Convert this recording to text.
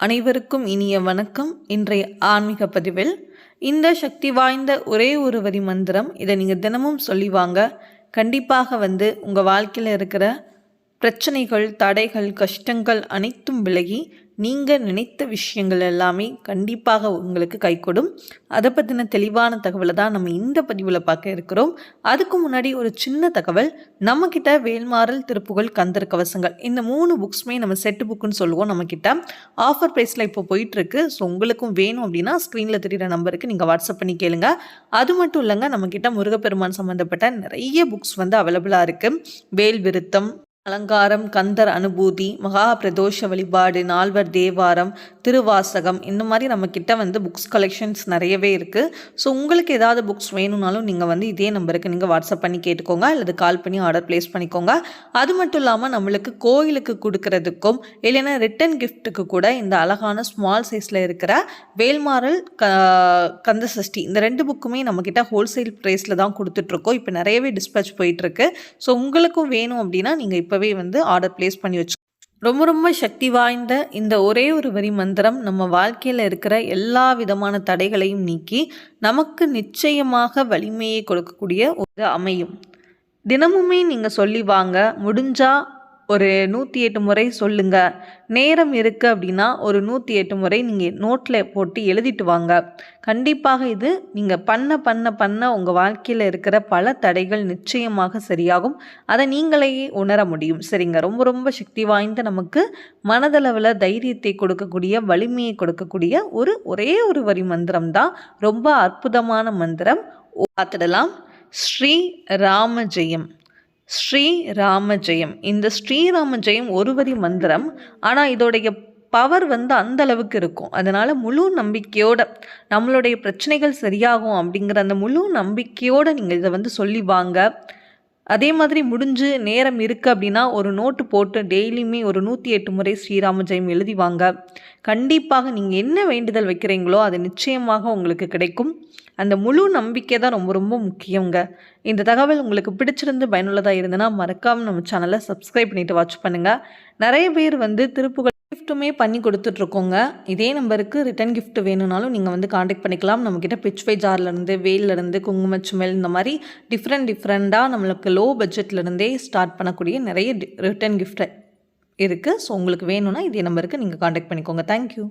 அனைவருக்கும் இனிய வணக்கம். இன்றைய ஆன்மீக பதிவில் இந்த சக்தி வாய்ந்த ஒரே ஒரு வரி மந்திரம் இதை நீங்கள் தினமும் சொல்லி வாங்க. கண்டிப்பாக வந்து உங்கள் வாழ்க்கையில் இருக்கிற பிரச்சனைகள் தடைகள் கஷ்டங்கள் அனைத்தும் விலகி நீங்கள் நினைத்த விஷயங்கள் எல்லாமே கண்டிப்பாக உங்களுக்கு கைகொடும் அதை பற்றின தெளிவான தகவலை தான் நம்ம இந்த பதிவில் பார்க்க இருக்கிறோம். அதுக்கு முன்னாடி ஒரு சின்ன தகவல். நம்மக்கிட்ட வேல்மாறல் திருப்புகள் கந்தர் கவசங்கள் இந்த மூணு புக்ஸுமே நம்ம செட்டு புக்குன்னு சொல்லுவோம் நம்மக்கிட்ட ஆஃபர் ப்ரைஸில் இப்போ போயிட்டுருக்கு ஸோ உங்களுக்கும் வேணும் அப்படின்னா ஸ்க்ரீனில் தெரிகிற நம்பருக்கு நீங்கள் வாட்ஸ்அப் பண்ணி கேளுங்க. அது மட்டும் இல்லைங்க நம்மக்கிட்ட முருகப்பெருமான் சம்மந்தப்பட்ட நிறைய புக்ஸ் வந்து அவைலபிளாக இருக்குது வேல் விருத்தம் அலங்காரம் கந்தர் அனுபூதி மகா பிரதோஷ வழிபாடு நால்வர் தேவாரம் திருவாசகம் இந்த மாதிரி நம்ம கிட்ட வந்து புக்ஸ் கலெக்ஷன்ஸ் நிறையவே இருக்குது ஸோ உங்களுக்கு ஏதாவது புக்ஸ் வேணும்னாலும் நீங்கள் வந்து இதே நம்பருக்கு நீங்கள் வாட்ஸ்அப் பண்ணி கேட்டுக்கோங்க. அல்லது கால் பண்ணி ஆர்டர் ப்ளேஸ் பண்ணிக்கோங்க. அது மட்டும் இல்லாமல் நம்மளுக்கு கோயிலுக்கு கொடுக்கறதுக்கும் இல்லைன்னா ரிட்டன் கிஃப்ட்டுக்கு கூட இந்த அழகான ஸ்மால் சைஸில் இருக்கிற வேல்மாறல் க கந்த சஷ்டி இந்த ரெண்டு புக்குமே நம்மக்கிட்ட ஹோல்சேல் ப்ரைஸில் தான் கொடுத்துட்ருக்கோம் இப்போ நிறையவே டிஸ்பேச் போயிட்டுருக்கு ஸோ உங்களுக்கும் வேணும் அப்படின்னா நீங்கள் இப்போ இப்போவே வந்து ஆர்டர் ப்ளேஸ் பண்ணி வச்சு ரொம்ப ரொம்ப சக்தி வாய்ந்த இந்த ஒரே ஒரு வரி மந்திரம் நம்ம வாழ்க்கையில் இருக்கிற எல்லா விதமான தடைகளையும் நீக்கி நமக்கு நிச்சயமாக வலிமையை கொடுக்கக்கூடிய ஒரு அமையும். தினமுமே நீங்கள் சொல்லி வாங்க முடிஞ்சால் ஒரு நூற்றி எட்டு முறை சொல்லுங்கள் நேரம் இருக்குது அப்படின்னா ஒரு நூற்றி எட்டு முறை நீங்கள் நோட்டில் போட்டு எழுதிட்டு வாங்க. கண்டிப்பாக இது நீங்கள் பண்ண பண்ண பண்ண உங்கள் வாழ்க்கையில் இருக்கிற பல தடைகள் நிச்சயமாக சரியாகும். அதை நீங்களே உணர முடியும். சரிங்க. ரொம்ப ரொம்ப சக்தி வாய்ந்த நமக்கு மனதளவில் தைரியத்தை கொடுக்கக்கூடிய வலிமையை கொடுக்கக்கூடிய ஒரு ஒரே ஒரு வரி மந்திரம் தான். ரொம்ப அற்புதமான மந்திரம். பார்த்துடலாம். ஸ்ரீ ராம ஜெயம். ஸ்ரீராம ஜெயம் இந்த ஸ்ரீராம ஜெயம் ஒரு வரி மந்திரம். ஆனால் இதோடைய பவர் வந்து அந்த அளவுக்கு இருக்கும். அதனால் முழு நம்பிக்கையோட நம்மளுடைய பிரச்சனைகள் சரியாகும் அப்படிங்கிற அந்த முழு நம்பிக்கையோடு நீங்கள் இதை வந்து சொல்லி வாங்க. அதே மாதிரி முடிஞ்சு நேரம் இருக்குது அப்படின்னா ஒரு நோட்டு போட்டு டெய்லியுமே ஒரு நூற்றி எட்டு முறை ஸ்ரீராம ஜெயம் எழுதி வாங்க. கண்டிப்பாக நீங்கள் என்ன வேண்டுதல் வைக்கிறீங்களோ அது நிச்சயமாக உங்களுக்கு கிடைக்கும். அந்த முழு நம்பிக்கை தான் ரொம்ப ரொம்ப முக்கியங்க. இந்த தகவல் உங்களுக்கு பிடிச்சிருந்து பயனுள்ளதாக இருந்ததுன்னா மறக்காமல் நம்ம சேனலை சப்ஸ்கிரைப் பண்ணிவிட்டு வாட்ச் பண்ணுங்கள் நிறைய பேர் வந்து திருப்புகள் கிஃப்ட்டுமே பண்ணி கொடுத்துட்ருக்கோங்க. இதே நம்பருக்கு ரிட்டன் கிஃப்ட் வேணும்னாலும் நீங்கள் வந்து காண்டாக்ட் பண்ணிக்கலாம். நம்மக்கிட்ட பிச்வை ஜார்லேருந்து வேல்லேருந்து குங்குமச்சுமல் இந்த மாதிரி டிஃப்ரெண்ட் டிஃப்ரெண்ட்டாக நம்மளுக்கு லோ பட்ஜெட்லேருந்தே ஸ்டார்ட் பண்ணக்கூடிய நிறைய ரிட்டன் கிஃப்ட் இருக்குது ஸோ உங்களுக்கு வேணும்னா இதே நம்பருக்கு நீங்கள் காண்டாக்ட் பண்ணிக்கோங்க. தேங்க்யூ